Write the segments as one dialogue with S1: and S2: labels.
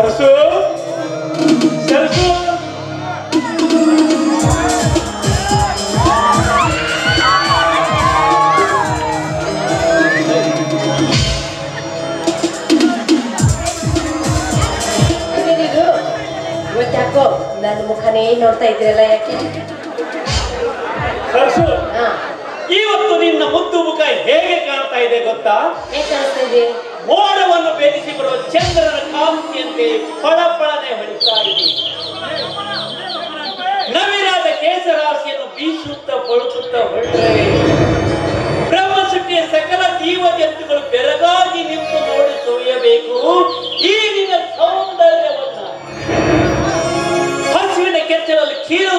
S1: ಸರಸು?
S2: ಸರಸು? ಯಾಕೋ ನನ್ನ ಮುಖನೇ ನೋಡ್ತಾ ಇದ್ರಲ್ಲ ಯಾಕೆ?
S1: ಸರಸು ಇವತ್ತು ನಿನ್ನ ಮುದ್ದು ಮುಖ ಹೇಗೆ ಕಾಣ್ತಾ ಇದೆ ಗೊತ್ತಾ?
S2: ಹೇಗೆ ಕಾಣ್ತಾ ಇದೆ?
S1: ಮೋಡವನ್ನು ಭೇದಿಸಿ ಬರುವ ಚಂದ್ರನ ಕಾಂತಿಯಂತೆ ಪಳಪಳನೆ ಹೊಡಿತಾ ಇದೆ. ನವಿರಾದ ಕೇಸರಾಶಿಯನ್ನು ಬೀಸುತ್ತಾ ಬಳಸುತ್ತಾ ಹೊರಟರೆ. ಬ್ರಹ್ಮಸುಟ್ಟಿಯ ಸಕಲ ಜೀವ ಜಂತುಗಳು ಬೆರಗಾಗಿ ನಿಂತು ನೋಡಿ ತೊಯ್ಯಬೇಕು ಈಗಿನ ನಿನ್ನ ಸೌಂದರ್ಯವನ್ನು. ಹಸುವಿನ ಕೆಚ್ಚಲಲ್ಲಿ ಕೀರು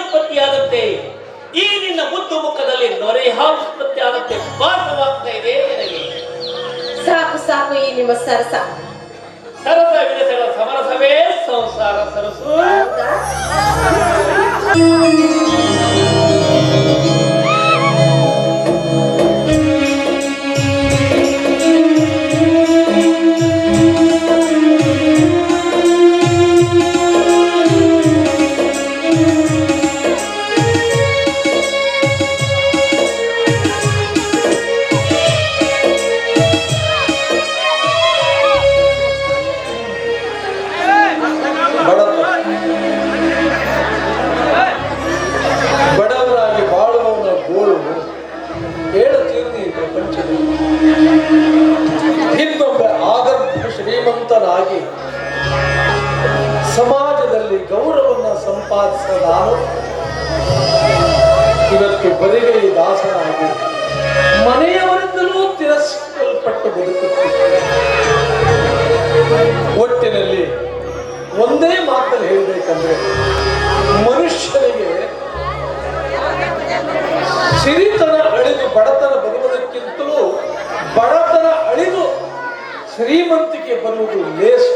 S1: ಸರಸವು ಈ
S2: ನಿಮ್ಮ ಸರಸ.
S1: ಸರಸವಿದೆ ಸರ ಸಮರಸವೇ ಸಂಸಾರ ಸರಸು.
S3: ಸಮಾಜದಲ್ಲಿ ಗೌರವವನ್ನು ಸಂಪಾದಿಸಿದ ನಾನು ಇವತ್ತು ಬದಿಗೆ ದಾಸನಾಗಿ ಮನೆಯವರಿಂದಲೂ ತಿರಸ್ಕಲ್ಪಟ್ಟು ಬದುಕುತ್ತಿದ್ದೆ ಒಟ್ಟಿನಲ್ಲಿ ಒಂದೇ ಮಾತನ್ನು ಹೇಳಬೇಕಂದ್ರೆ ಮನುಷ್ಯನಿಗೆ ಸಿರಿತನ ಅಳಿದು ಬಡತನ ಬರುವುದಕ್ಕಿಂತಲೂ ಬಡತನ ಅಳಿದು ಶ್ರೀಮಂತಿಕೆ ಬರುವುದು ಲೇಸು.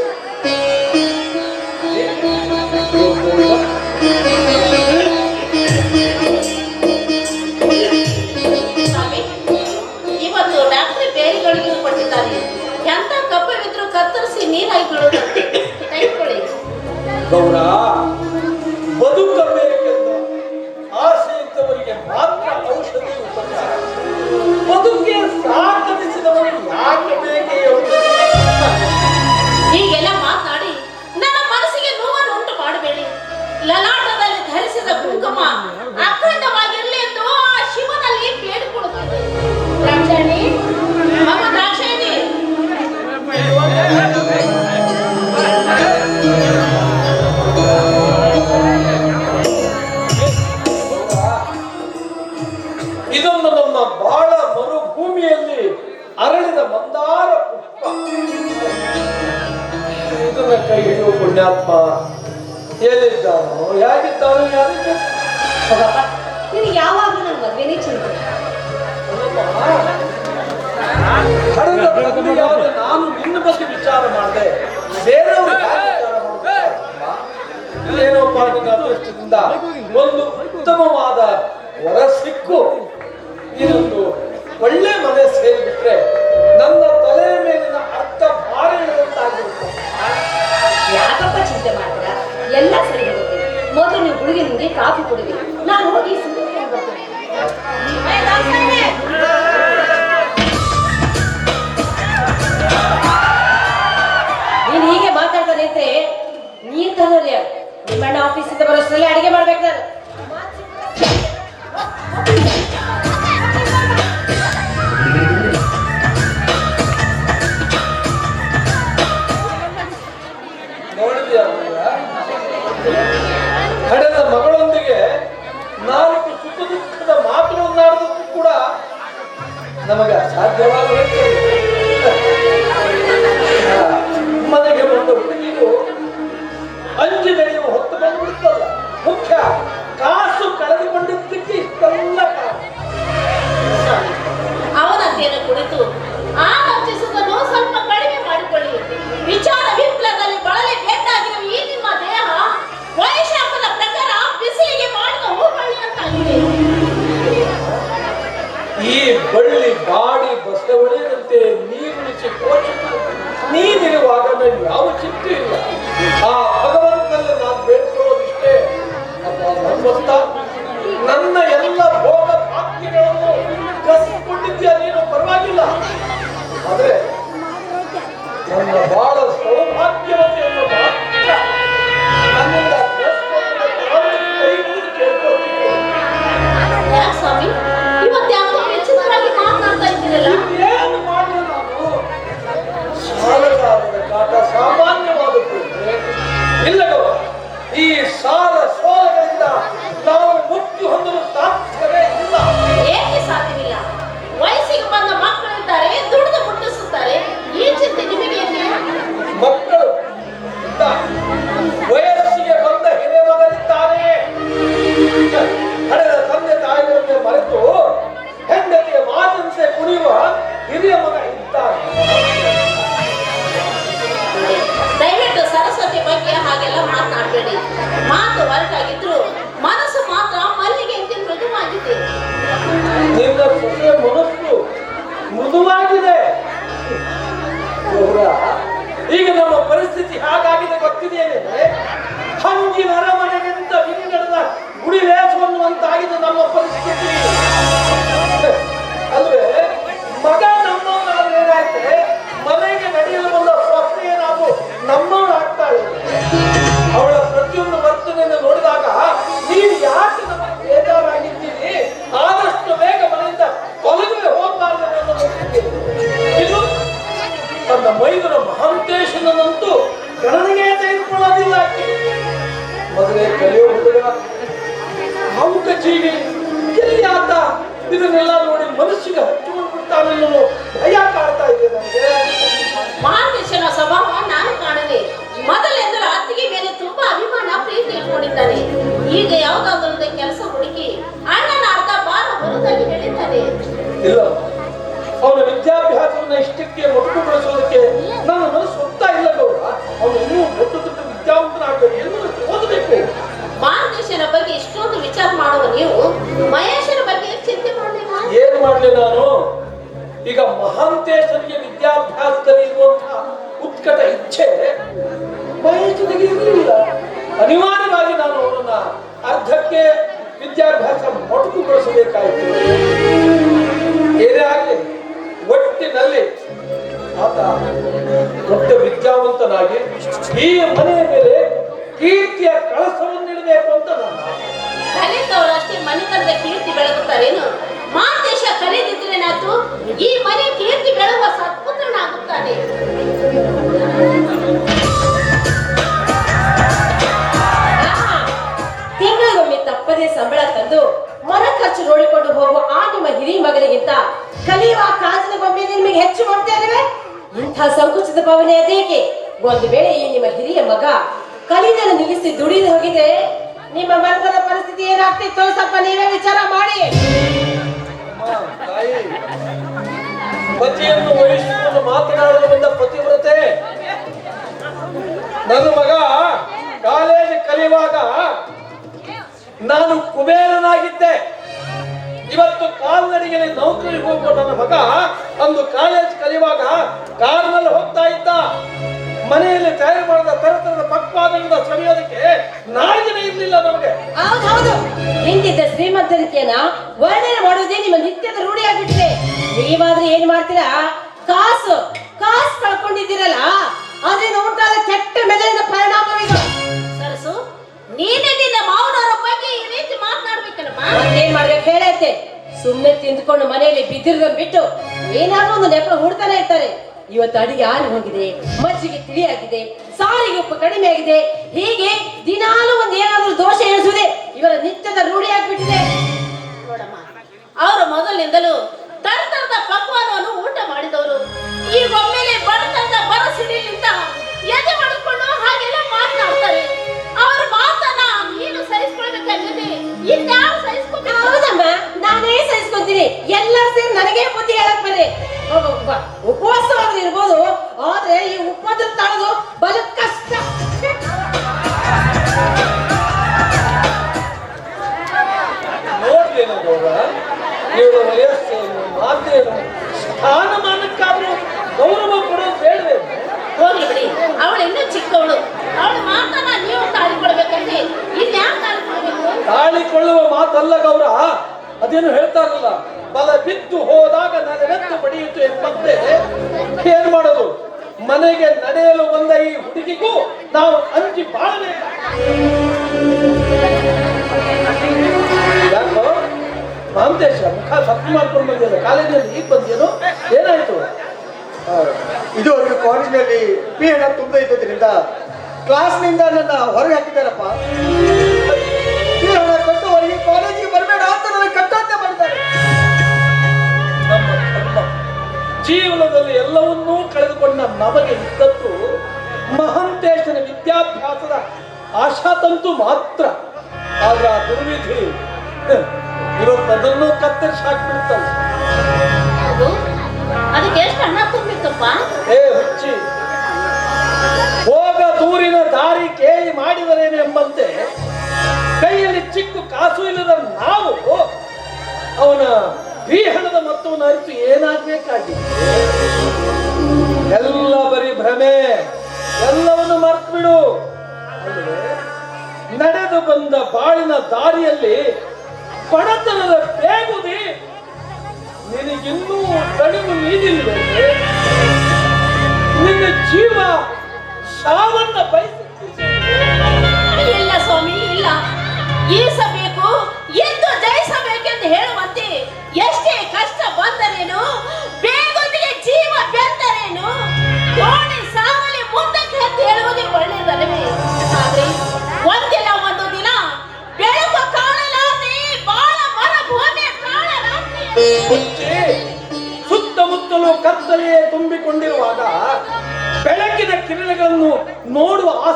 S4: ಎಂತ ಕಪ್ಪ ಬಿದ್ರು ಕತ್ತರಿಸಿ ನೀರು ಹಾಕಿ ತೆಗೆದುಕೊಳ್ಳಿ.
S3: ಸಂತೋಷದಿಂದ ಒಂದು ಉತ್ತಮವಾದ ವಿದ್ಯಾಭ್ಯಾಸವನ್ನ ಇಷ್ಟಕ್ಕೆ ಒಟ್ಟುಗೊಳಿಸೋದಕ್ಕೆ ನನ್ನ ಮನಸ್ಸು ಒಪ್ತಾ ಇಲ್ಲ ಗೌರ ಅವನು ಇನ್ನೂ ದೊಡ್ಡ ದೊಡ್ಡ ವಿದ್ಯಾವಂತನಾಗಬೇಕು. ಎಲ್ಲರೂ ಓದಬೇಕು.
S4: ಮಾರ್ಗದರ್ಶನ ಬಗ್ಗೆ ಇಷ್ಟೊಂದು ವಿಚಾರ ಮಾಡುವ ನೀವು ಮಹೇಶನ ಬಗ್ಗೆ ಚಿಂತೆ ಮಾಡಲಿಲ್ಲ
S3: ಏನು ಮಾಡಲಿ ನಾನು? ಈಗ ಮಹಾಂತೇಶನಿಗೆ ವಿದ್ಯಾಭ್ಯಾಸದಲ್ಲಿ ಇರುವಂತಹ ಉತ್ಕಟ ಇಚ್ಛೆ ಮಹೇಶನಿಗೆ ಇರಲಿಲ್ಲ. ಅನಿವಾರ್ಯವಾಗಿ ನಾನು ಅವರನ್ನ ಅರ್ಧಕ್ಕೆ ವಿದ್ಯಾಭ್ಯಾಸ ಮೊಟಕುಗೊಳಿಸಬೇಕಾಯಿತು. ಒಟ್ಟಿನಲ್ಲಿ ಆತ ದೊಡ್ಡ ವಿದ್ಯಾವಂತನಾಗಿ ಈ ಮನೆಯ ಮೇಲೆ ಕೀರ್ತಿಯ ಕಳಸವನ್ನಿಡಬೇಕು ಅಂತ
S4: ನಾನು ಅಷ್ಟೇ ಕೀರ್ತಿ ಬೆಳಗುತ್ತಾರೇನು? ಮಾದೇಶ ಕಲಿದಿದ್ರೇನಾಯ್ತು ಈ ಮನೆ ಕೀರ್ತಿ ಬೆಳಗುವ ಸತ್ಪುತ್ರನಾಗುತ್ತಾನೆ.
S5: ತಪ್ಪದೆ ಸಂಬಳ ತಂದು ಮರ ಖರ್ಚು ನೋಡಿಕೊಂಡು ಹೋಗುವ ಆ ನಿಮ್ಮ ಹಿರಿಯ ಮಗನಿಗಿಂತ ಕಲಿಯುವ ಕಾಜಿನ ಗೊಂಬೆ ನಿಮಗೆ ಹೆಚ್ಚು ಮಾಡ್ತೇವೆ ಇಂಥ ಸಂಕುಚಿತ ಭಾವನೆ ಅದೇಕೆ ಒಂದು ವೇಳೆ ಈ ನಿಮ್ಮ ಹಿರಿಯ ಮಗ ಕಲಿದನ್ನು ನಿಲ್ಲಿಸಿ ದುಡಿದು ಹೋಗಿದೆ, ನಿಮ್ಮ ಮನದ ಪರಿಸ್ಥಿತಿ ಏನಾಗ್ತಿತ್ತು ಸ್ವಲ್ಪ ನೀವೇ ವಿಚಾರ ಮಾಡಿ.
S3: ಪತಿಯನ್ನು ವಹಿಸಿಕೊಂಡು ಮಾತನಾಡಲು ಬಂದ ನನ್ನ ಮಗ ಕಾಲೇಜ್ ಕಲಿಯುವಾಗ ನಾನು ಕುಬೇರನಾಗಿದ್ದೆ. ಇವತ್ತು ಕಾಲ್ನಡಿಗೆ ನೌಕರಿಗೆ ಹೋಗುವ ನನ್ನ ಮಗ ಅಂದು ಕಾಲೇಜ್ ಕಲಿಯುವಾಗ ಕಾರ್ನಲ್ಲಿ ಹೋಗ್ತಾ ಇದ್ದ. ಮನೆಯಲ್ಲಿ ತಯಾರು ಮಾಡಿದ ತರತರದ ಪಕ್ವಾದಗಳಿಂದ ಸವಿಯೋದಕ್ಕೆ ನಾಳಿನ ಇರಲಿಲ್ಲ ನಮಗೆ.
S5: ಹೌದೌದು ನಿಂತಿದ್ದ ಶ್ರೀಮಂತರಿಕೆಯನ್ನ ವರ್ಣನೆ ಮಾಡುವುದೇ ನಿಮ್ಮ ನಿತ್ಯದ ರೂಢಿಯಾಗಿಬಿಟ್ಟಿದೆ ನೀವಾದ್ರೆ ಏನ್ ಮಾಡ್ತೀರಾ? ಕಾಸು ಕಾಸು ಕಳ್ಕೊಂಡಿದ್ದೀರಲ್ಲ. ಮಾಡ್ಬೇಕು ಸುಮ್ಮನೆ ತಿಂದ್ಕೊಂಡು ಮನೆಯಲ್ಲಿ ಬಿದ್ದಿರ್ದ ಬಿಟ್ಟು ಏನಾದ್ರೂ ಒಂದು ನೆಪ ಹುಡ್ತಾನೆ ಇರ್ತಾರೆ. ಇವತ್ತು ಅಡಿಗೆ ಹಾಲು ಹೋಗಿದೆ, ಮಜ್ಜಿಗೆ ತಿಳಿಯಾಗಿದೆ ಸಾರಿಗೆ ಉಪ್ಪು ಕಡಿಮೆ ಆಗಿದೆ. ಹೀಗೆ ದಿನಾಲು ಒಂದು ಏನಾದ್ರೂ ದೋಷ ಎಣಿಸುವುದೇ ಇವರ ನಿತ್ಯದ ರೂಢಿ ಆಗ್ಬಿಟ್ಟಿದೆ.
S4: ನೋಡಮ್ಮ, ಅವರು ಮೊದಲಿನಿಂದಲೂ ತರ್ತರದ ಪಕ್ವಾನವನ್ನು ಊಟ ಮಾಡಿದವರು. ಈಗ ಒಮ್ಮೆಲೆ ಬಡತನದ ಬರಸಿಡಿಲಿಂದ ಎದೆ ಮಾಡಿಕೊಂಡು ಹಾಗೆಲ್ಲ ಮಾತನಾಡ್ತಾರೆ. ಅವರ ಮಾತನ್ನ ನೀನು ಸಹಿಸ್ಕೊಳ್ಬೇಕಾಗಿದೆ.
S5: ಹೌದಮ್ಮ, ನಾನೇ ಸಹಿಸ್ಕೊಂತೀನಿ. ಎಲ್ಲರೂ ಸೇರಿ ನನಗೆ ಬುದ್ಧಿ ಹೇಳಕ್ ಬನ್ನಿ ಒಬ್ಬ ಉಪವಾಸವಾದ್ರೂ ಇರ್ಬೋದು, ಆದ್ರೆ ಈ ಉಪವಾಸ ತಾಳೋದು ಬಲು ಕಷ್ಟ.
S3: ಮಾತೇನು ಸ್ಥಾನಮಾನಕ್ಕಾದ್ರೂ ಗೌರವ ಕೊಡೋದು ಬೇಡವೇ
S4: ಹೋಗ್ಲಿ ಬಿಡಿ ಅವಳು ಇನ್ನೂ ಚಿಕ್ಕವಳು ಅವಳ ಮಾತನ್ನ ನೀವು ತಾಳಿಕೊಳ್ಬೇಕಂದ್ರೆ ಇನ್ಯಾರು
S3: ತಾಳಿಕೊಳ್ಳುವ ಮಾತಲ್ಲ ಗೌರ. ಅದೇನು ಹೇಳ್ತಾರಲ್ಲ ಬಲ ಬಿದ್ದು ಹೋದಾಗ ನೆಲವೆತ್ತು ಪಡೆಯಿತು ಎಂಬಂತೆ. ಏನ್ ಮಾಡೋದು? ಮನೆಗೆ ನಡೆಯಲು ಬಂದ ಈ ಹುಡುಗಿಗೂ ನಾವು ಅಂಜಿ ಬಾಳಲೇ ಯಾಕೋ? ಮಾಂತೇಶ ಮುಖ ಸತ್ತು ಮಾಡ್ಕೊಂಡು ಬಂದಿಲ್ಲ ಕಾಲೇಜಲ್ಲಿ ಈಗ ಬಂದೇನು ಏನಾಯ್ತು?
S6: ಇದು ಇದುವರೆಗೂ ಕಾಲೇಜಿನಲ್ಲಿ ಪೀಹಣ ತುಂಬ ಇದ್ದದ್ರಿಂದ ಕ್ಲಾಸ್ನಿಂದ ನನ್ನ ಹೊರಗೆ ಹಾಕಿದ್ದಾರಪ್ಪ.
S3: ಜೀವನದಲ್ಲಿ ಎಲ್ಲವನ್ನೂ ಕಳೆದುಕೊಂಡ ನಮಗೆ ಇದ್ದದ್ದು ಮಹಂತೇಶನ ವಿದ್ಯಾಭ್ಯಾಸದ ಆಶಾತಂತು ಮಾತ್ರ. ಆದ್ರೆ ಆ ದುರ್ವಿಧಿ ಇವತ್ತು ಅದನ್ನು ಕತ್ತರಿಸಿ ಹಾಕ್ಬಿಡ್ತಲ್ಲ
S4: ಅದಕ್ಕೆ ಎಷ್ಟು ಹಣ ತುಂಬಿತ್ತಪ್ಪ?
S3: ಏ ಹುಚ್ಚಿ ಹೋಗ ದೂರಿನ ದಾರಿ ಕೇಳಿ ಮಾಡಿದರೇನು ಎಂಬಂತೆ? ಕೈಯಲ್ಲಿ ಚಿಕ್ಕ ಕಾಸು ಇಲ್ಲದ ನಾವು ಅವನ ಈ ಹಣದ ಮೊತ್ತವನ್ನು ಅರಿತು ಏನಾಗಬೇಕಾಗಿದೆ ಎಲ್ಲ ಬರೀ ಭ್ರಮೆ. ಎಲ್ಲವನ್ನು ಮರ್ತು ಬಿಡು ನಡೆದು ಬಂದ ಬಾಳಿನ ದಾರಿಯಲ್ಲಿ ಬಡತನದ ಬೇಗುದಿ ನಿನಗಿನ್ನೂ ಕಡಿಮೆ ನೀಡಿಲ್ವೇ ನಿನ್ನ ಜೀವ ಸಾವನ್ನ ಬಯಸುತ್ತಿದೆ
S4: ಇಲ್ಲ ಸ್ವಾಮಿ, ಇಲ್ಲ. ಈಸಬೇಕು ಎಂದು ಜಯಿಸಬೇಕೆಂದು ಹೇಳುವಂತೆ ಎಷ್ಟೇ ಕಷ್ಟ ಬಂದರೇನು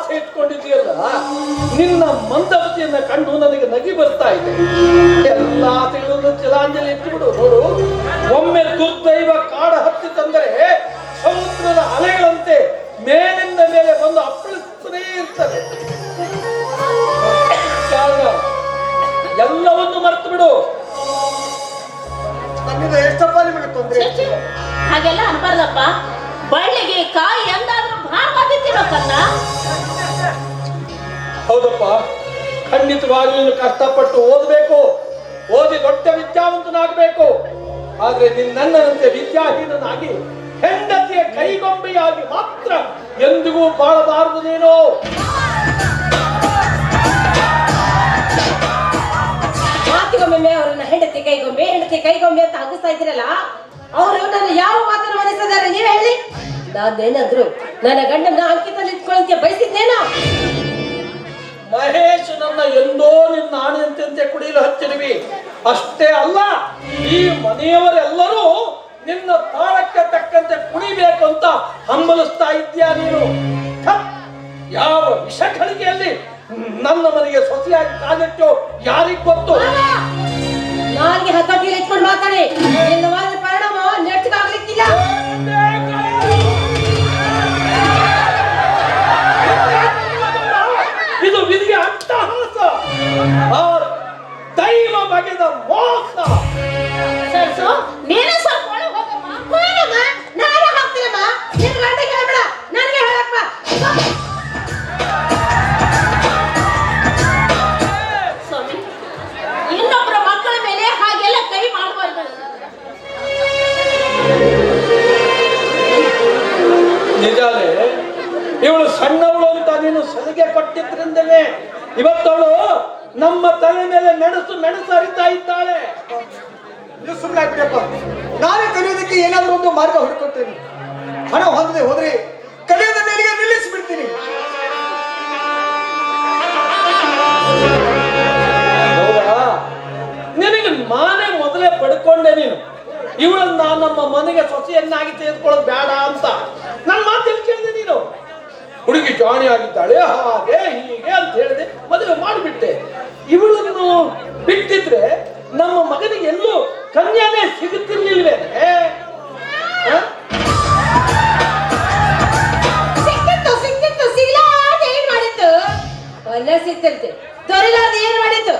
S3: ಆಸೆ ಇಟ್ಕೊಂಡಿದೆಯಲ್ಲ ನಿನ್ನ ಮಂದವತಿಯನ್ನ ಕಂಡು ನನಗೆ ನಗಿ ಬರ್ತಾ ಇದೆ. ಎಲ್ಲ ತಿಳಿದು ಜಲಾಂಜಲಿ ಇಟ್ಟುಬಿಡು ನೋಡು ಒಮ್ಮೆ ದುರ್ದೈವ ಕಾಡ ಹತ್ತಿ ತಂದರೆ ಸಮುದ್ರದ ಅಲೆಗಳಂತೆ ಮೇಲಿಂದ ಮೇಲೆ ಬಂದು ಅಪ್ಪಳಿಸುತ್ತಲೇ ಇರ್ತದೆ ಕಾರಣ ಎಲ್ಲವನ್ನು ಮರೆತು ಬಿಡು
S6: ಎಷ್ಟಪ್ಪ ನಿಮಗೆ ತೊಂದರೆ?
S4: ಹಾಗೆಲ್ಲ ಅನ್ಬಾರ್ದಪ್ಪ.
S3: ಹೌದಪ್ಪ ಖಂಡಿತವಾಗಿ ಕಷ್ಟಪಟ್ಟು ಓದಬೇಕು. ಓದಿ ದೊಡ್ಡ ವಿದ್ಯಾವಂತನಾಗಬೇಕು. ಆದ್ರೆ ನಿನ್ನಂತೆ ವಿದ್ಯಾಹೀನನಾಗಿ ಹೆಂಡತಿಯ ಕೈಗೊಂಬೆಯಾಗಿ ಮಾತ್ರ ಎಂದಿಗೂ ಬಾಳಬಾರದು ನೀನು.
S5: ಮಾತಿಗೊಮ್ಮೆ ಅವರನ್ನ ಹೆಂಡತಿ ಕೈಗೊಂಬೆ ಹೆಂಡತಿ ಕೈಗೊಂಬೆ ಅಂತ ಹಾಕಿಸ್ತಾ ಇದ್ರಲ್ಲ ಅವರು ಯಾವ ಮಾತನ್ನು ಮನಸ್ಸಿದ್ದಾರೆ ನೀವೇ ಹೇಳಿ. ನಾನೇನಾದ್ರು ನನ್ನ ಗಂಡನ ಅಂಕಿತಲ್ಲಿ ಇಟ್ಕೊಳ್ಳಂತೆ ಬಯಸಿದ್ದೇನೋ?
S3: ಮಹೇಶ್, ನನ್ನ ಎಂದೋ ನಿನ್ನ ಆಣೆಯಂತೆ ಕುಡಿಯಲು ಹಚ್ಚಿರುವಿ ಅಷ್ಟೇ ಅಲ್ಲ, ಈ ಮನೆಯವರೆಲ್ಲರೂ ನಿನ್ನ ತಾಳಕ್ಕೆ ತಕ್ಕಂತೆ ಕುಣಿಬೇಕು ಅಂತ ಹಂಬಲಿಸ್ತಾ ಇದ್ಯಾ ನೀನು! ಯಾವ ವಿಷಗಳಿಗೆಯಲ್ಲಿ ನನ್ನ ಮನೆಗೆ ಸೊಸೆಯಾಗಿ ಕಾಲಿಟ್ಟು ಯಾರಿಗ್ ಗೊತ್ತು?
S5: ನಾಲ್ಗೆ ಹತ್ತೊಟ್ಟಿಗೆ ಇಟ್ಕೊಂಡು ಮಾತಾಡಿ ಪರಿಣಾಮ ನೆಟ್ಟಿಗಾಗ್ಲಿಕ್ಕಿಲ್ಲ.
S3: ದೈವ ಬಗೆದ ಇವಳನ್ನ ನಮ್ಮ ಮನೆಗೆ ಸೊಸೆಯನ್ನಾಗಿ ತೆಗೆದುಕೊಳ್ಳೋದು ಬೇಡ ಅಂತ. ನನ್ನ ಮಾತು ಕೇಳಿದೆ ನೀನು? ಹುಡುಗಿ ಜಾಣಿ ಆಗಿದ್ದಾಳೆ, ಹಾಗೆ ಹೀಗೆ ಅಂತ ಹೇಳಿದೆ, ಮದುವೆ ಮಾಡಿಬಿಟ್ಟೆ. ಇವಳನ್ನು ಬಿಟ್ಟಿದ್ರೆ ನಮ್ಮ ಮಗನಿಗೆ ಎಲ್ಲೂ ಕನ್ಯಾನೇ ಸಿಗುತ್ತಿರ್ಲಿಲ್ವೇ?
S5: ಸಿಗ್ತಂತೆ ದೊರೆಲಾರ್ದ ಏನ್ ಮಾಡಿತ್ತು?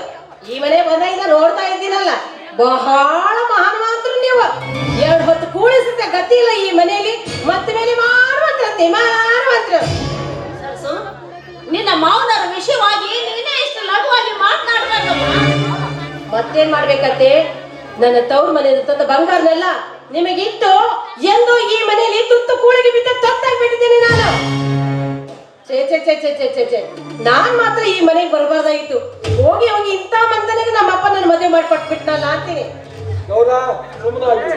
S5: ಈ ಮನೆ ಮನೆಯಿಂದ ನೋಡ್ತಾ ಇದ್ದೀನಲ್ಲ. ಬಹಳ ಮಹಾನ್ವಾಂತರು ನೀವು ಎರಡು ಹೊತ್ತು ಕೂಡಿಸಿದ ಗತಿ ಇಲ್ಲ ಈ ಮನೆಯಲ್ಲಿ. ಮತ್ತೆ ಮೇಲೆ ಮಾರುವಂತ್ರಂತೆ ಮಾರುವಂತ್ರ.
S4: ನಿನ್ನ ಮಾವನರ ವಿಷಯವಾಗಿ ನೀನೇ ಇಷ್ಟು ಲಘುವಾಗಿ ಮಾತನಾಡಬೇಕಮ್ಮ.
S5: ಮತ್ತೇನ್ ಮಾಡ್ಬೇಕತ್ತೆ ನನ್ನ ತವ್ರ ಮನೆಯಿಂದ ತಂದ ಬಂಗಾರನೆಲ್ಲ ನಿಮಗಿತ್ತು. ಎಂದು ಈ ಮನೆಯಲ್ಲಿ ತುತ್ತು ಕೂಳಿಗೆ ಬಿದ್ದ ತೊತ್ತಾಗ್ಬಿಟ್ಟಿದ್ದೇನೆ ನಾನು. ಛೇ ಛೇ ಛೇ ಛೇ ಛೇ ಛೇ ಛೇ. ನಾನ್ ಮಾತ್ರ ಈ ಮನೆಗೆ ಬರಬಾರ್ದಾಗಿತ್ತು ಹೋಗಿ ಹೋಗಿ ಇಂಥ ಮಂದನಿಗೆ ನಮ್ಮ ಅಪ್ಪ ನನ್ನ ಮದುವೆ ಮಾಡಿಕೊಟ್ಬಿಟ್ನಲ್ಲ ಅಂತೀನಿ.
S3: ಗೌರ ಸುಮ್ಮನಾಗಿ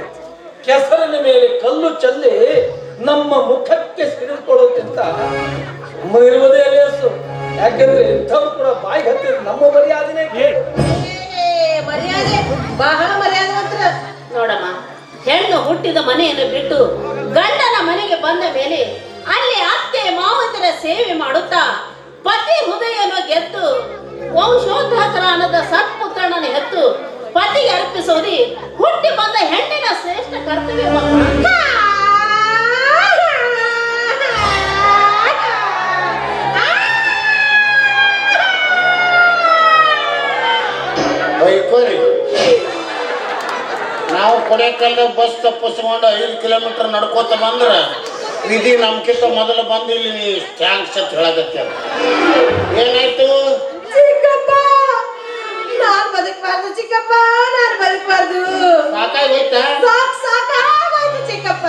S3: ಕೆಸರಿನ ಮೇಲೆ ಕಲ್ಲು ಚಲ್ಲಿ ನಮ್ಮ ಮುಖಕ್ಕೆ ಸಿಡಿದುಕೊಳ್ಳೋಕ್ಕಿಂತ ಸುಮ್ಮನಿರುವುದೇ ಲೇಸು ಯಾಕೆಂದ್ರೆ ಇಂಥವ್ರು ಕೂಡ ಬಾಯಿ ಹತ್ತಿರ ನಮ್ಮ ಮರ್ಯಾದೆನೇ ಮರ್ಯಾದೆ
S5: ಏ, ಮರ್ಯಾದೆ ಬಹಳ ಮರ್ಯಾದವಂತರ
S4: ನೋಡಮ್ಮ ಹೆಣ್ಣು ಹುಟ್ಟಿದ ಮನೆಯನ್ನು ಬಿಟ್ಟು ಗಂಡನ ಮನೆಗೆ ಬಂದ ಮೇಲೆ ಅಲ್ಲಿ ಅತ್ತೆ ಮಾವಂತರ ಸೇವೆ ಮಾಡುತ್ತಾ ಪತಿ ಹೃದಯವನ್ನು ಗೆದ್ದು ವಂಶೋದ್ಧಾಕರಾನದ ಸತ್ಪುತ್ರನನ್ನು ಹೆತ್ತು ಪತಿಗೆ ಅರ್ಪಿಸೋದಿ ಹುಟ್ಟಿ ಬಂದ ಹೆಣ್ಣಿನ ಶ್ರೇಷ್ಠ ಕರ್ತವ್ಯ
S7: ನಾವು ಕೊಡೆಕಲ್ಲ ಬಸ್ ತಪ್ಪಿಸ್ಕೊಂಡು ಐದು ಕಿಲೋಮೀಟರ್ ನಡ್ಕೋತ ಬಂದ್ರೆ ನಿಧಿ ನಮ್ಕಿಂತ ಮೊದಲು ಬಂದು ಇಲ್ಲಿ ನೀ ಥ್ಯಾಂಕ್ಸ್ ಅಂತ ಹೇಳಕತ್ತೀರ ಏನಾಯ್ತು?
S5: ಬದುಕಬಾರ್ದು ಚಿಕ್ಕಪ್ಪ ನಾನು ಬದುಕಬಾರ್ದು. ಸಾಕ್ ಸಾಕಾಗೋಯ್ತು ಚಿಕ್ಕಪ್ಪ.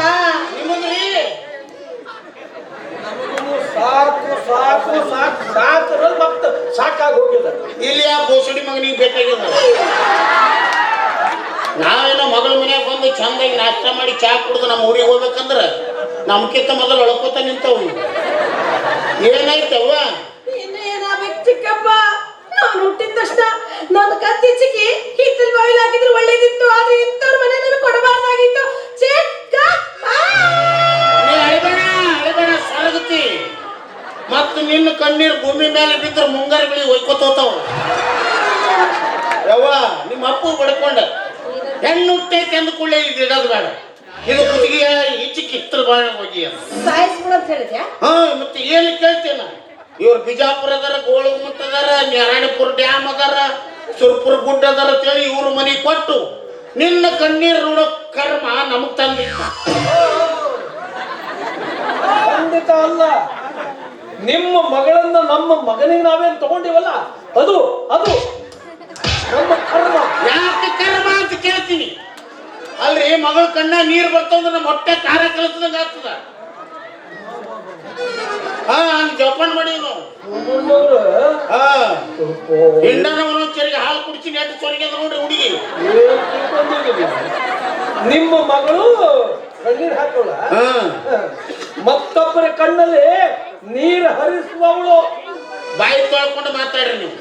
S3: ಸಾಕು ಸಾಕು ಸಾಕು ಸಾಕು ಮತ್ತೆ ಸಾಕಾಗಿ ಹೋಗಿಲ್ಲ.
S7: ಇಲ್ಲಿ ಆ ಬೋಸಡಿ ಮಗನಿಗೆ ಬೇಕಾಗಿಲ್ಲ ನಾವೇನೋ ಮಗಳ ಮನ್ಯಾಗ ಬಂದು ಚಂದಾಗಿ ನಾಷ್ಟ ಮಾಡಿ ಚಾ ಕುಡ್ದು ನಮ್ಮ ಊರಿಗೆ ಹೋಗ್ಬೇಕಂದ್ರೆ ನಮ್ಕಿಂತ ಮೊದಲು ಒಳಕೋತ ನಿಂತವು. ಏನಾಯ್ತವ್ವ?
S5: ಚಿಕ್ಕಪ್ಪ? ನಾನು ಹುಟ್ಟಿದ ತಕ್ಷಣ ನನ್ನ ಕತ್ತಿ ಚಿಕ್ಕಿ ಹಿತ್ತಲ್ ಬಾವಿಲ್ ಹಾಕಿದ್ರೆ ಒಳ್ಳೇದಿತ್ತು ಆದ್ರೆ ಇಂಥವ್ರ ಮನೆ ನನಗೆ ಕೊಡಬಾರ್ದಾಗಿತ್ತು. ಚಿಕ್ಕಪ್ಪ
S7: ನೀ ಅಳಿಬೇಡ ಅಳಿಬೇಡ ಮತ್ತು ನಿನ್ನ ಕಣ್ಣೀರು ಭೂಮಿ ಮೇಲೆ ಬಿದ್ದರೆ ಮುಂಗಾರುಗಳಿಗೆ ಒಯ್ಕೋತ ಹೋತಾವ. ಯವ್ವ ನಿಮ್ಮ ಅಪ್ಪು ಬಡ್ಕೊಂಡ. ಹೆಣ್ಣು ಹುಟ್ಟೈತೆ ಅಂದ ಕೂಡಲೇ ಇದು ಇಡೋದು ಬೇಡ. ಇದು ಕುತ್ತಿಗೆ ಈಚೆ ಕಿತ್ತಲ್ ಬಾಳ ಹೋಗಿ ಅಂತ.
S5: ಸಾಯಿಸ್ಬಿಡು ಅಂತ ಹೇಳಿದ್ಯಾ?
S7: ಹಾ ಮತ್ತೆ ಏನು ಕೇಳ್ತೇನ ಇವ್ರು ಬಿಜಾಪುರ ಅದಾರ ಗೋಳಗುಮ್ಮತ್ ಅದಾರ ನಾರಾಯಣಪುರ ಡ್ಯಾಮ್ ಅದಾರ ಸುರ್ಪುರ ಗುಡ್ಡ ಅದಾರ ಅಂತೇಳಿ ಇವ್ರ ಮನೆ ಕೊಟ್ಟು ನಿನ್ನ ಕಣ್ಣೀರು ನೋಡೋ ಕರ್ಮ ನಮಗ್ ತಂದಿತ್ತ
S3: ಖಂಡಿತ ಅಲ್ಲ. ನಿಮ್ಮ ಮಗಳನ್ನ ನಮ್ಮ ಮಗನಿಗೆ ನಾವೇನ್ ತಗೊಂಡಿವಲ್ಲ? ಅದು ಅದು. ನಮ್ಮ ಕರ್ಮ.
S7: ಯಾಕೆ ಕರ್ಮ ಅಂತ ಕೇಳ್ತೀನಿ. ಅಲ್ರಿ ಮಗಳ ಕಣ್ಣ ನೀರ್ ಬರ್ತಂದ್ರೆ ನಮ್ಮ ಹೊಟ್ಟೆ ಖಾರ ಕಲಿಸ್ದಂಗ ಆಗ್ತದ. ಹಾ ಹಂಗ ಜೋಪಾನ ಮಾಡೀವಿ ನಾವು ಹಾ. ಹಿಂಡನ ಒಂದೊಂದ್ಸರಿಗೆ ಹಾಲು ಕುಡಿಸಿ ನೆಟ್ಟು ಸೊರಗ್ಯದ ನೋಡ್ರಿ ಹುಡುಗಿ.
S3: ನಿಮ್ಮ ಮಗಳು ಕಣ್ಣೀರ್ ಹಾಕೋಳ
S7: ಹಾ.
S3: ಮತ್ತೊಬ್ಬರ ಕಣ್ಣಲ್ಲಿ ನೀರು ಹರಿಸುವವಳು.
S7: ಬಾಯಿ ತೊಳ್ಕೊಂಡು ಮಾತಾಡ್ರಿ ನೀವು.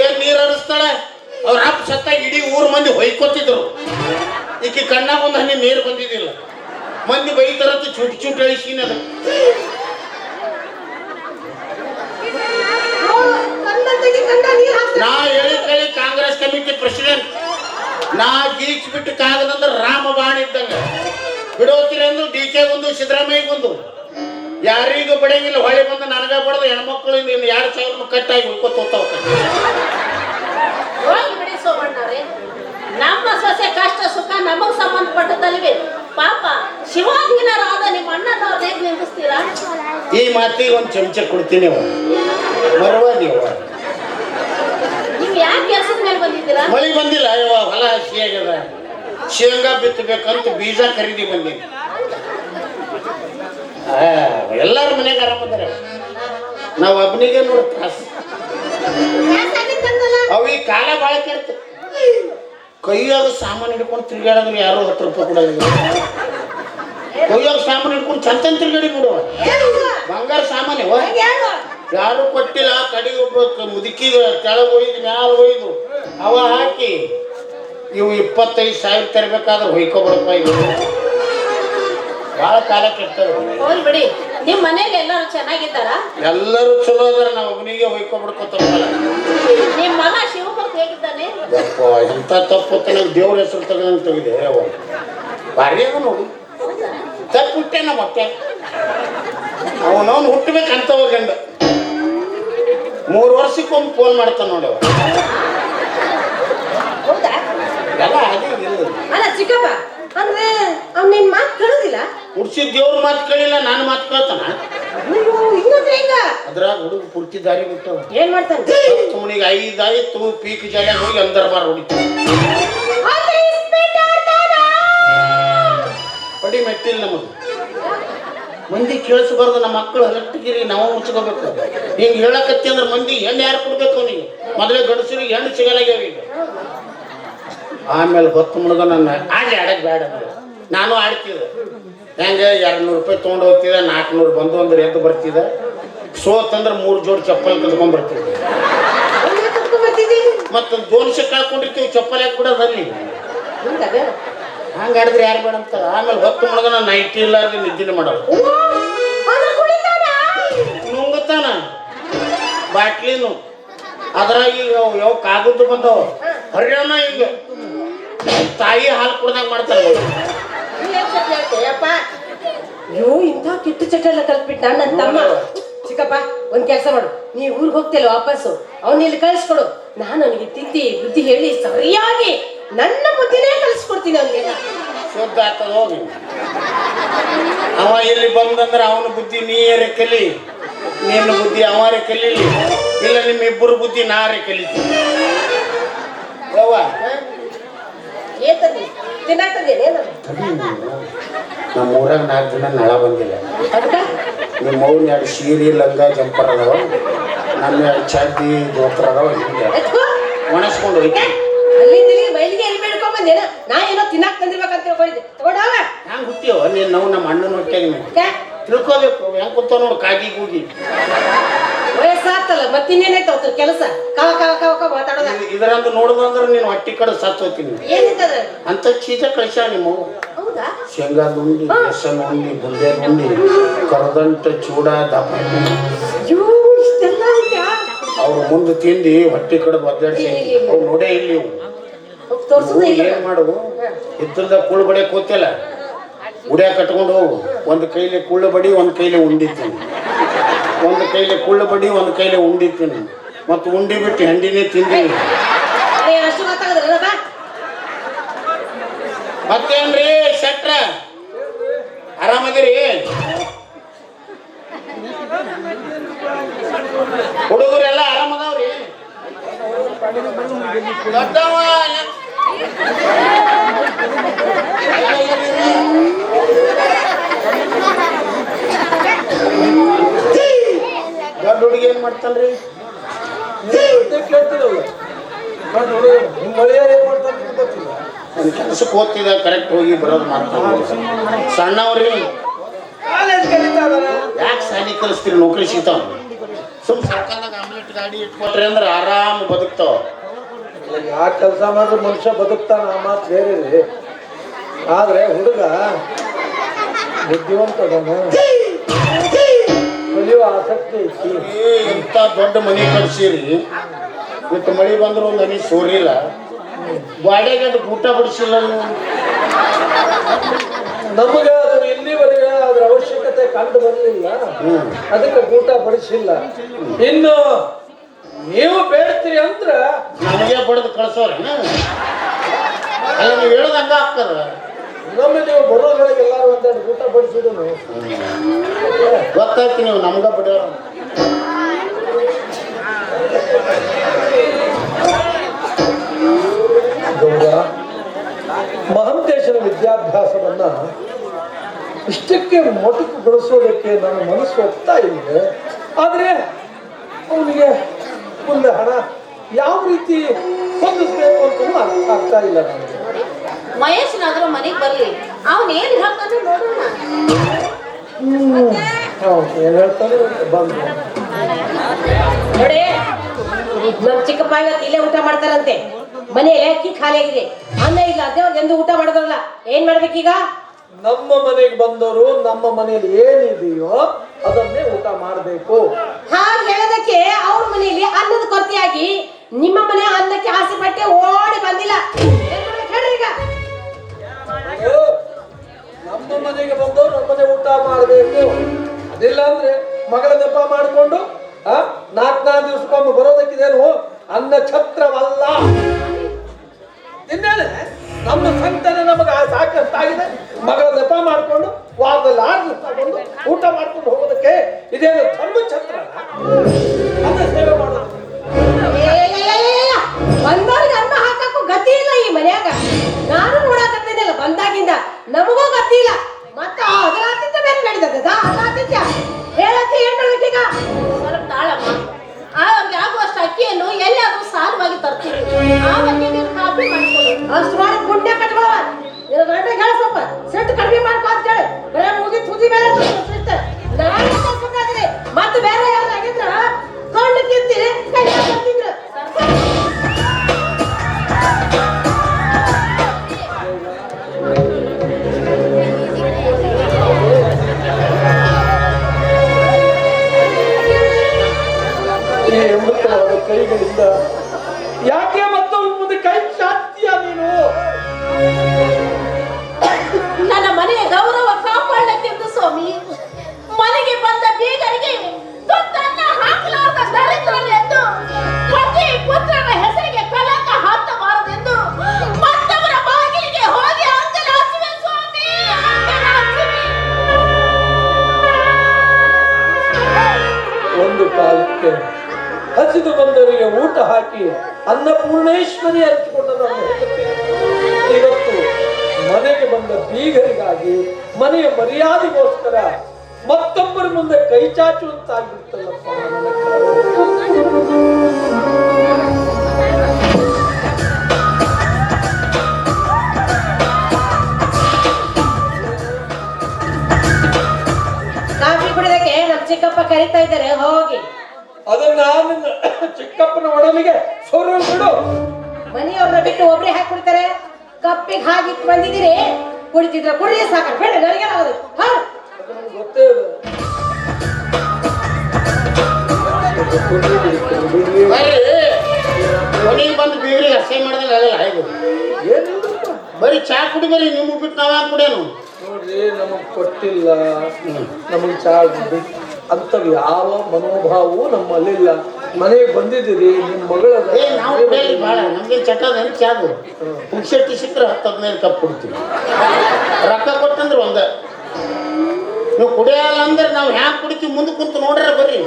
S7: ಏನ್ ನೀರ್ ಹರಿಸ್ತಾಳೆ? ಅವ್ರ ಅಪ್ಪ ಸತ್ತಾಗ ಇಡೀ ಊರ್ ಮಂದಿ ಹೊಯ್ಕೊತಿದ್ರು. ಈಕಿ ಕಣ್ಣಾಗ ಒಂದು ಹನಿ ನೀರು ಬಂದಿದ್ದಿಲ್ಲ. ಮಂದಿ ಬೈತಾರಂತ ಚುಟ್ ಚುಟ್ ಅಳಿಸಿನ ನಾ ಹೇಳಿ ಕೇಳಿ ಕಾಂಗ್ರೆಸ್ ಕಮಿಟಿ ಪ್ರೆಸಿಡೆಂಟ್. ನಾ ಗೀಚ್ ಬಿಟ್ಟು ಕಾಗದಂದ್ರೆ ರಾಮಬಾಣ ಇದ್ದಂಗ. ಬಿಡೋತಿರಿ ಅಂದ್ರು ಡಿ ಕೆ ಒಂದು ಸಿದ್ದರಾಮಯ್ಯಗೊಂದು ಯಾರಿಗೂ ಬಡಿಯಂಗಿಲ್ಲ ಹೊಳೆ ಬಂದು ನನಗ ಬಡದು ಹೆಣ್ಮಕ್ಳು ಇನ್ನು ಎರಡು ಸಾವಿರ ಕಟ್ಟಾಗಿ ಉಳ್ಕೊತ ಹೋಗ್ತಾವ
S4: ಹೋಗಿ ಬಿಡಿ ಸೋಮಣ್ಣವ್ರೆ. ನಮ್ಮ ಸೊಸೆ ಕಷ್ಟ ಸುಖ ನಮಗ್ ಸಂಬಂಧಪಟ್ಟದಲ್ವೇ ಪಾಪ ಶಿವಾಂಗಿನರಾದ ನಿಮ್ಮ ಅಣ್ಣನವ್ರ ಹೇಗೆ ನಿಂದಿಸ್ತೀರಾ
S7: ಈ ಮಾತಿಗೆ ಒಂದು ಚಮಚ ಕೊಡ್ತೀನಿ ಅವ ಮರವಾದಿ
S4: ನೀವು ಯಾಕೆ ಕೆಲಸದ ಮೇಲೆ ಬಂದಿದ್ದೀರಾ
S7: ಮಳಿ ಬಂದಿಲ್ಲ ಅಯ್ಯವ ಹೊಲ ಹಸಿ ಆಗ್ಯದ. ಶೇಂಗಾ ಬಿತ್ತಬೇಕಂತ ಬೀಜ ಖರೀದಿ ಬಂದೀನಿ ಎಲ್ಲಾರ ಮನೆಯಾಗ ಆರಾಮದಾರ ನಾವು ಒಬ್ಬನಿಗೆ ನೋಡಿ ತ್ರಾಸ. ಅವು ಈ ಕಾಲ ಭಾಳ ಕೆಡ್ತ ಕೈಯಾಗ ಸಾಮಾನು ಹಿಡ್ಕೊಂಡು ತಿರ್ಗಾಡಿದ್ರೆ ಯಾರು ಹತ್ತು ರೂಪಾಯಿ ಕೊಡೋದಿಲ್ಲ ಕೈಯಾಗ ಸಾಮಾನು ಹಿಡ್ಕೊಂಡು ಚಂದ ಚಂದ ತಿರ್ಗಾಡಿ ಬಿಡುವ ಬಂಗಾರ ಸಾಮಾನ್ಯವ ಯಾರು ಕೊಟ್ಟಿಲ್ಲ ಕಡೆಗೆ ಒಬ್ಬ ಮುದುಕಿಗೆ ಕೆಳಗೆ ಒಯ್ದು ಮ್ಯಾಲ ಒಯ್ದು. ಅವ ಹಾಕಿ ಇವು ಇಪ್ಪತ್ತೈದು ಸಾವಿರ ತರಬೇಕಾದ್ರೆ ಹೊಯ್ಕೊಬಿಡಪ್ಪ ಇವು ಭಾಳ ಕಾಲ ಕೆಟ್ಟರು
S4: ಹೋಗಿ ಬಿಡಿ ನಿಮ್ಮ ಮನೇಲಿ ಎಲ್ಲರೂ ಚೆನ್ನಾಗಿದ್ದಾರ?
S7: ಎಲ್ಲರೂ ಚಲೋ ಅದಾರ ನಾವು ಒಬ್ಬನಿಗೆ ಹೊಯ್ಕೊಬಿಡ್ಕೊತಾರಲ್ಲ
S4: ನಿಮ್ಮ ಮಗ ಶಿವಭಕ್ತ ಹೇಗಿದ್ದಾನೆ?
S7: ಇಂಥ ತಪ್ಪು ನನಗೆ ದೇವ್ರ ಹೆಸರು ತಗೊಂಡು ತೆಗಿದೆ ಅವ ಭಾರಿ ಅದ ನೋಡಿ. ತಪ್ಪು ಹುಟ್ಟೇನ ಮತ್ತೆ ಅವನವನು ಹುಟ್ಟಬೇಕಂತ ಗಂಡ. ಮೂರು ವರ್ಷಕ್ಕೊಮ್ಮೆ ಫೋನ್ ಮಾಡ್ತಾನೆ ನೋಡಿ ಅವ
S5: ಹೌದಾ?
S7: ಎಲ್ಲ ಹಾಗೆ
S5: ಅಲ್ಲ ಚಿಕ್ಕಪ್ಪ ಅಂದ್ರೆ ಅವ್ನ ನಿನ್ ಮಾತು ಕೇಳೋದಿಲ್ಲ?
S7: ಹುಡ್ಸಿದ ದೇವ್ರ ಮಾತು ಕೇಳಿಲ್ಲ ನಾನು ಮಾತು ಕೇಳ್ತಾನ?
S5: ಅಯ್ಯೋ ಹಿಂಗಂದ್ರೆ ಹೆಂಗ
S7: ಅದ್ರಾಗ ಹುಡುಗ ಪೂರ್ತಿ ದಾರಿ ಬಿಟ್ಟವ
S5: ಏನ್ ಮಾಡ್ತಾನೆ?
S7: ತುಮನಿಗೆ ಐದು ಆಯ್ತು ಪೀಕ್ ಜಾಗ ಹೋಗಿ ಅಂದರ್ ಬಾರ್ ಹೊಡಿತಾವ. ಹೊಡಿ ಮೆಟ್ಟಿಲ್ಲ ನಮಗೆ ಮಂದಿ ಕೇಳಿಸ್ಬಾರ್ದು ನಮ್ಮ ಮಕ್ಕಳು ಹರಟ್ಟಿಗಿರಿ ನಾವು ಮುಚ್ಕೋಬೇಕು. ಹಿಂಗೆ ಹೇಳಕತ್ತಿ ಅಂದ್ರೆ ಮಂದಿ ಹೆಣ್ಣು ಯಾರು ಕೊಡ್ಬೇಕು ಅವನಿಗೆ? ಮೊದಲೇ ಗಂಡಸರಿಗೆ ಹೆಣ್ಣು ಸಿಗಲಾಗ್ಯಾವ ಈಗ. ಆಮೇಲೆ ಹೊತ್ತು ಮುಳುಗ ನನ್ನ ಆಡಿ ಆಡಕ್ ಬೇಡ. ನಾನು ಆಡ್ತಿದ್ದೆ. ಹೆಂಗೆ ಎರಡು ನೂರು ರೂಪಾಯಿ ತೊಗೊಂಡು ಹೋಗ್ತಿದ್ದ ನಾಲ್ಕುನೂರು ಬಂದು ಅಂದ್ರೆ ಎದ್ದು ಬರ್ತಿದ್ದೆ. ಸೋತಂದ್ರೆ ಮೂರು ಜೋಡಿ ಚಪ್ಪಲ್ ಕದ್ಕೊಂಡ್ ಬರ್ತಿದ್ದೆ.
S5: ಅಲ್ಲೇ ಕರ್ಕೊಂಡ್ ಬರ್ತಿದ್ದಿ?
S7: ಮತ್ತು ದೋನ್ಶೆ ಕಳ್ಕೊಂಡಿರ್ತೀವಿ ಚಪ್ಪಲ್ ಯಾಕೆ ಬಿಡೋದಲ್ಲಿ
S5: ಹಿಂಗದ
S7: ಹಂಗೆ ಆಡಿದ್ರೆ ಯಾರು ಬೇಡ ಅಂತ ಆಮೇಲೆ ಹೊತ್ತು ಮುಳುಗನ ನೈಟ್ ಇಲ್ಲಾರ್ದು ನಿದ್ದಿನ ಮಾಡೋದು. ನುಂಗುತ್ತಾನ? ಬಾಟ್ಲಿನು. ಅದ್ರಾಗ ಈಗ ಅವ್ ಯಾವ ಕಾಗದ ಬಂದವ. ಹರ್ಯಾಣ ಈಗ. ತಾಯಿ ಹಾಲು ಕುಡ್ದಾಗ ಮಾಡ್ತಾರೆ
S5: ಅಯ್ಯೋ ಇಂಥ ಕಿಟ್ಟು ಚಟ ಎಲ್ಲ ಕಲ್ತ್ಬಿಟ್ಟ ನನ್ನ ತಮ್ಮ. ಚಿಕ್ಕಪ್ಪ ಒಂದ್ ಕೆಲಸ ಮಾಡು. ನೀ ಊರಿಗೆ ಹೋಗ್ತಿಲ್ಲ ವಾಪಸ್ಸು. ಅವನ್ನ ಇಲ್ಲಿ ಕಳಿಸ್ಕೊಡು. ನಾನು ಅವನಿಗೆ ತಿದ್ದಿ ಬುದ್ಧಿ ಹೇಳಿ ಸರಿಯಾಗಿ ನನ್ನ ಬುದ್ಧಿನೇ ಕಲಿಸ್ಕೊಡ್ತೀನಿ ಅವ್ನಿಗೆ.
S7: ಶುದ್ಧ ಆಗ್ತದ ಹೋಗಿ. ಅವ ಇಲ್ಲಿ ಬಂದಂದ್ರೆ ಅವನ ಬುದ್ಧಿ ನೀರೇ ಕಲಿ. ನಿನ್ನ ಬುದ್ಧಿ ಅವರೇ ಕಲೀಲಿ. ಇಲ್ಲ ನಿಮ್ಮ ಇಬ್ಬರು ಬುದ್ಧಿ ನಾರೇ ಕಲಿತೀನಿ ಯವ್ವ
S5: ನಾನು
S7: ನಮ್ಮ ಊರಾಗ ನಾಲ್ಕು ದಿನ ನಳ ಬಂದಿಲ್ಲ. ನಿಮ್ಮ ಅವ್ನ ಎರಡು ಸೀರೆ ಲಂಗ ಜಂಪರ್ ಅದಾವ. ನಮ್ಮ ಎರಡು ಚಡ್ಡಿ ಗೋತ್ರ ಅದಾವ. ಹಿಂಗೆ ಒಣಸ್ಕೊಂಡು ಹೋಯ್ತು
S5: ಅಲ್ಲಿಂದ ಇಲ್ಲಿ ಬಯಲಿಗೆ ಎಲ್ಲಿ ಬೇಡ್ಕೊಂಡ್ ಬಂದೇನ? ನಾ ಏನೋ ತಿನ್ನಾಕ್ ತಂದಿರ್ಬೇಕಂತ ತಿಳ್ಕೊಂಡಿದ್ದೆ. ತಗೊಂಡವ
S7: ಹ್ಯಾಂಗ ಹುಟ್ಟಿಯೋ? ನೀನು ನಾವು ನಮ್ಮ ಅಣ್ಣನ ಹೊಟ್ಟೆಗೆ ನೀವು ತಿಳ್ಕೋಬೇಕು. ಹೆಂಗ್ ಕೂತಾವ ನೋಡು ಕಾಗಿ ಕೂಗಿ.
S5: ವಯಸ್ಸಾತಲ್ಲ ಮತ್ತಿನ್ನೇನೈತೆ ಅವ್ರ ಕೆಲಸ? ಕವ ಕವ ಕವ ಕವ ಮಾತಾಡೋದ?
S7: ಇದ್- ಇದರಂದು ನೋಡುದಂದ್ರೆ ನೀನು ಹೊಟ್ಟಿ ಕಡೆ ಸತ್ತು ಹೋಗ್ತೀನಿ
S5: ಏನಿತ್ತದ?
S7: ಅಂತ ಚೀಜ ಕಳಿಸ ನಿಮ್ಮ.
S5: ಹೌದಾ?
S7: ಶೇಂಗಾದ ಉಂಡಿ ಬೆಸನ್ ಉಂಡಿ ಬುಂದೆ ಉಂಡಿ ಕರದಂಟ ಚೂಡ ದಪ್ಪ
S5: ಅಯ್ಯೋ
S7: ಮುಂದೆ ತಿಂದು ಹೊಟ್ಟೆ ಕಡೆ ಒದ್ದಾಡ್ಸಿ ಅವು ನೋಡೇ ಇಲ್ಲಿ ಇವು. ಇವು ಏನ್ ಮಾಡು ಇದ್ರದ ಕುಳ್ಳು ಬಡಿಯಕ್ ಕೂತಿಲ್ಲ. ಉಡ್ಯಾಗ ಕಟ್ಕೊಂಡು ಹೋಗು. ಒಂದು ಕೈಲಿ ಕುಳ್ಳು ಬಡಿ ಒಂದು ಕೈಲಿ ಉಂಡಿತೀನಿ ಒಂದು ಕೈಲಿ ಕುಳ್ಳು ಬಡಿ ಒಂದು ಕೈಲಿ ಉಂಡಿತೀನಿ ಮತ್ತು ಉಂಡಿ ಬಿಟ್ಟು ಹೆಂಡಿನೇ
S5: ತಿಂದೀನಿ
S7: ಮತ್ತೇನ್ರಿ ಶೆಟ್ರ? ಆರಾಮದಿರಿ? ಹುಡುಗರೆಲ್ಲ ದೊಡ್ಡವ ದೊಡ್ಡ ಹುಡುಗಿ ಏನ್ ಮಾಡ್ತಾನ್ರಿ
S3: ಕೇಳ್ತಿರಲ್ಲ ನಿಮ್ಮ ಮಳೆಯಾರು ಏನ್ ಮಾಡ್ತಾರೆ ಅಂತ ಗೊತ್ತಿಲ್ಲ
S7: ಕೆಲಸಕ್ಕೆ ಓದ್ತಿದ್ದ ಕರೆಕ್ಟ್ ಹೋಗಿ ಬರೋದು ಮಾಡ್ತಾರೆ ಸಣ್ಣವ್ರಿ, ಯಾಕೆ ಸಾಲಿ ಕಲಿಸ್ತೀರಿ? ನೌಕರಿ ಸಿಗ್ತಾವ. ಸುಮ್ ಸರ್ಕಾರದಾಗ ಆಮ್ಲೆಟ್ ಗಾಡಿ ಇಟ್ಕೊಟ್ರಿ ಅಂದ್ರೆ ಆರಾಮ್ ಬದುಕ್ತಾವ.
S3: ಯಾಕೆ ಕೆಲಸ ಮಾಡಿದ್ರೆ ಮನುಷ್ಯ ಬದುಕ್ತಾನ ಆ ಮಾತು ಬೇರೆ ಆದರೆ ಹುಡುಗ ಬುದ್ಧಿವಂತ ಅದಾನ ಕಲಿಯುವ ಆಸಕ್ತಿ ಐತಿ.
S7: ಇಂಥ ದೊಡ್ಡ ಮನೆ ಕಟ್ಸಿರಿ. ಇವತ್ತು ಮಳಿ ಬಂದ್ರೆ ಒಂದು ಹನಿ ಸೋರಿಲ್ಲ. ಬಾಡಿಗೆ ಅದು ಊಟ ಬಡಿಸಿಲ್ಲ ನಮಗ
S3: ನಮಗೆ ಅದು ಇಲ್ಲಿವರೆಗೆ ಅದ್ರ ಅವಶ್ಯಕತೆ ಕಂಡು ಬರಲಿಲ್ಲ. ಅದಕ್ಕೆ ಊಟ ಬಡಿಸಿಲ್ಲ. ಇನ್ನು ನೀವು ಬೇಡ್ತೀರಿ ಅಂದ್ರ
S7: ನಮಗೆ ಬಡ್ದು ಕಳ್ಸೋರ ಅಲ್ಲ ನೀವು ಹೇಳೋದು ಹಂಗ ಆಗ್ತದ.
S3: ಇನ್ನೊಮ್ಮೆ ನೀವು ಬರೋದ್ರೊಳಗೆ ಎಲ್ಲಾರು ಒಂದೆರಡು ಊಟ ಬಡಿಸಿದ್ರು
S7: ಗೊತ್ತಾಯ್ತು ನೀವು ನಮ್ಗ ಬಡ
S3: ಗೌಡ ಮಹಂತೇಶನ ವಿದ್ಯಾಭ್ಯಾಸವನ್ನ ಇಷ್ಟಕ್ಕೆ ಮೊಟಕುಗೊಳಿಸೋದಕ್ಕೆ ನನ್ನ ಮನಸ್ಸು ಒಪ್ತಾ ಇದೆ ಆದ್ರೆ ಅವನಿಗೆ ಮುಂದೆ ಹಣ ಯಾವ ರೀತಿ ಹೊಂದಿಸ್ಬೇಕು ಅಂತ ಅರ್ಥ ಆಗ್ತಾ ಇಲ್ಲ ನನಗೆ.
S4: ಮಹೇಶ್ನಾದ್ರೂ ಮನೆಗೆ ಬರ್ಲಿ. ಅವನ್ ಏನು ಹೇಳ್ತಾನೆ ನೋಡೋಣ.
S3: ಹೌದು ಏನ್ ಹೇಳ್ತಾನೆ ಬಂದು.
S5: ನೋಡಿ ನಮ್ ಚಿಕ್ಕಪ್ಪ ಇವತ್ತು ಇಲ್ಲೇ ಊಟ ಮಾಡ್ತಾರಂತೆ. ಮನೆಯಲ್ಲಿ ಅಕ್ಕಿ ಖಾಲಿ ಆಗಿದೆ. ಅನ್ನ ಇಲ್ಲ ಅದೇ ಅವ್ರು ಎಂದು ಊಟ ಮಾಡಿದ್ರಲ್ಲ. ಏನ್ ಮಾಡ್ಬೇಕೀಗ?
S3: ನಮ್ಮ ಮನೆಗೆ ಬಂದವರು ನಮ್ಮ ಮನೆಯಲ್ಲಿ ಏನಿದೆಯೋ ಅದನ್ನೇ ಊಟ ಮಾಡಬೇಕು.
S5: ಹಾಗೆ ಹೇಳೋದಕ್ಕೆ ಅವ್ರ ಮನೆಯಲ್ಲಿ ಅನ್ನದ ಕೊರತೆಯಾಗಿ ನಿಮ್ಮ ಮನೆ ಅನ್ನಕ್ಕೆ ಆಸೆ ಪಟ್ಟೆ ಓಡಿ ಬಂದಿಲ್ಲ. ಏನ್ ಮಾಡ್ಬೇಕು ಹೇಳ್ರಿ ಈಗ
S3: ನಮ್ಮ ಮನೆಗೆ ಬಂದವರು ನಮ್ಮ ಮನೆ ಊಟ ಮಾಡಬೇಕು. ಅದಿಲ್ಲ ಅಂದ್ರೆ ಮಗಳ ದಪ್ಪ ಮಾಡಿಕೊಂಡು ಆ ನಾಲ್ಕು ನಾಲ್ಕು ದಿವಸಕ್ಕೊಮ್ಮೆ ಬರೋದಕ್ಕಿದೇನು ಅನ್ನ ಛತ್ರವಲ್ಲ. ಇನ್ನೇನೆ ನಮ್ಮ ಸಂತಾನ ನಮಗೆ ಸಾಕಷ್ಟಾಗಿದೆ. ಮಗಳ ನೆಪ ಮಾಡಿಕೊಂಡು ವಾರದಲ್ಲಿ ಆರು ತಗೊಂಡು ಬಂದು ಊಟ ಮಾಡ್ಕೊಂಡು ಹೋಗೋದಕ್ಕೆ ಇದೇನು ಧರ್ಮ ಛತ್ರ ಅಂತ ಸೇವೆ ಮಾಡೋದು.
S5: ಬಂದವ್ರಿಗೆ ಅನ್ನ ಹಾಕಕ್ಕೂ ಗತಿ ಇಲ್ಲ ಈ ಮನ್ಯಾಗ. ನಾನು ನೋಡಕತ್ತಿದ್ದಲ್ಲ ಬಂದಾಗಿಂದ ನಮಗೂ ಗತಿ ಇಲ್ಲ. ಮತ್ತೆ ಅದರ ಆತಿಥ್ಯ ಬೇರೆ ನಡೀತದ. ಅದರ ಆತಿಥ್ಯ ಏನ್
S4: ಅಕ್ಕಿಯನ್ನು ಎಲ್ಲಾದ್ರೂ ಸಾಲವಾಗಿ ತರ್ತೀವಿ ಆ ಅಕ್ಕಿಗೆ ಕಾಫಿ ಕಾಪಿ ಮಾಡ್ಕೊಳ್ಳಿ.
S5: ಅಷ್ಟು ಮಾಡಿ ಪುಣ್ಯ ಕಟ್ಕೊಳವ ನಿನ್ನ ಗಂಟೆ ಕಡಿಮೆ ಮಾಡ್ಕೊ ಅಂತ ಹೇಳಿ. ಮುಗಿ ತುದಿ ಮೇಲೆ ಮತ್ತೆ ಬೇರೆ ಯಾರು ಆಗಿದ್ರ ಕಣ್ಣು ಕಿತ್ತಿ ಕೈ
S3: ಕೈಗಳಿಂದ. ಯಾಕೆ ಮತ್ತೊಂದು ಮುಂದೆ ಕೈ ಚಾಚ್ತೀಯ ನೀನು?
S4: ನನ್ನ ಮನೆಯ ಗೌರವ ಕಾಪಾಡಕ್ಕೆಂದು ಸ್ವಾಮಿ. ಮನೆಗೆ ಬಂದ ಬೀಗರಿಗೆ ತುತ್ತನ್ನ ಹಾಕಲಾರದ ದರಿದ್ರರೆಂದು ಪತಿ ಪುತ್ರನ ಹೆಸರಿಗೆ ಕಲಂಕ ಹಾಕಬಾರದೆಂದು ಮತ್ತವರ ಬಾಗಿಲಿಗೆ ಹೋಗಿ ಅಂಗಲಾಚುವೆ ಸ್ವಾಮಿ. ಅಂಗಲಾಚುವೆ.
S3: ಒಂದು ಕಾಲಕ್ಕೆ ಹಸಿದು ಬಂದವರಿಗೆ ಊಟ ಹಾಕಿ ಅನ್ನಪೂರ್ಣೇಶ್ವರಿ ಹಂಚಿಕೊಂಡ ನಾನು ಇವತ್ತು ಮನೆಗೆ ಬಂದ ಬೀಗರಿಗಾಗಿ ಮನೆಯ ಮರ್ಯಾದೆಗೋಸ್ಕರ ಮತ್ತೊಬ್ಬರ ಮುಂದೆ ಕೈ ಚಾಚುವಂತಾಗ್ಬಿಡ್ತಲ್ಲಪ್ಪ
S5: ಚಿಕ್ಕಪ್ಪ ಕರಿತಾ ಇದ್ದಾರೆ, ಹೋಗಿ.
S3: ಅದನ್ನ ನಾನು ಚಿಕ್ಕಪ್ಪನ ಒಡಲಿಗೆ ಸೊರು ಬಿಡು.
S5: ಮನೆಯವ್ರನ್ನ ಬಿಟ್ಟು ಒಬ್ರೇ ಹಾಕಿ ಕುಡಿತಾರೆ? ಕಪ್ಪಿಗೆ ಹಾಕಿ ಬಂದಿದ್ದೀರಿ? ಕುಡಿತಿದ್ರ ಕುಡಿ ಸಾಕ ಬೇಡ ನನಗೆ
S3: ಅದು ಗೊತ್ತೇ
S7: ಮನೆಗೆ ಬಂದು ಬೀಗ್ರಿಗೆ ಅಸಹ್ಯ ಮಾಡಿದಾಗ ಆಗಲ್ಲ ಹೇಗೆ ಬರೀ ಚಾ ಕುಡಿ ಬರೀ ನಿಮ್ಗೆ ಬಿಟ್ಟು ನಾವ್ ಕುಡಿಯೋನು?
S3: ನೋಡ್ರಿ ನಮಗ್ ಕೊಟ್ಟಿಲ್ಲ. ನಮಗ್ ಚಾ ಅಂತವ್ ಯಾವ ಮನೋಭಾವವೂ ನಮ್ಮಲ್ಲಿಲ್ಲ ಮನೆಗೆ ಬಂದಿದ್ದೀರಿ ನಿಮ್ ಮಗಳ
S7: ಏ ನಾವು ಕುಡಿಯಲಿ ಭಾಳ ನಮಗೆ ಚಟ ಅದೇನು ಚಾದು ಪುಕ್ಷಟ್ಟಿ ಸಿಕ್ಕರೆ ಹತ್ತು ಹದಿನೈದು ಕಪ್ ಕೊಡ್ತೀವಿ. ರೊಕ್ಕ ಕೊಟ್ಟಂದ್ರೆ ಒಂದ. ನೀವು ಕುಡಿಯಲ್ಲ ಅಂದ್ರೆ ನಾವು ಹ್ಯಾಂಗ ಕುಡಿತೀವಿ? ಮುಂದೆ ಕುಂತು ನೋಡ್ರೆ ಬರ್ರಿ.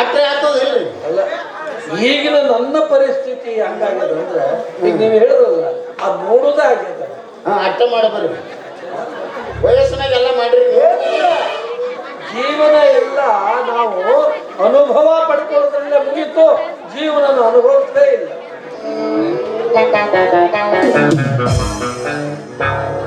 S7: ಅಟ್ರೆ ಆಗ್ತದ ಇಲ್ರಿ.
S3: ಅಲ್ಲ ಈಗಿನ ನನ್ನ ಪರಿಸ್ಥಿತಿ ಹಂಗಾಗ್ಯದ ಅಂದ್ರೆ ಈಗ ನೀವು ಹೇಳಿದ್ರಲ್ಲ ಅದ್ ನೋಡೋದೇ ಆಗ್ಯದ.
S7: ಹಾ ಅಟ್ಟ ಮಾಡ ಬರ್ರಿ. ವಯಸ್ಸಿನಾಗ ಎಲ್ಲ ಮಾಡ್ರಿ
S3: ಜೀವನ ಎಲ್ಲ ನಾವು ಅನುಭವ ಪಡ್ಕೊಳ್ಳೋದ್ರಿಂದ ಮುಗೀತು. ಜೀವನ ಅನುಭವಿಸಲೇ ಇಲ್ಲ.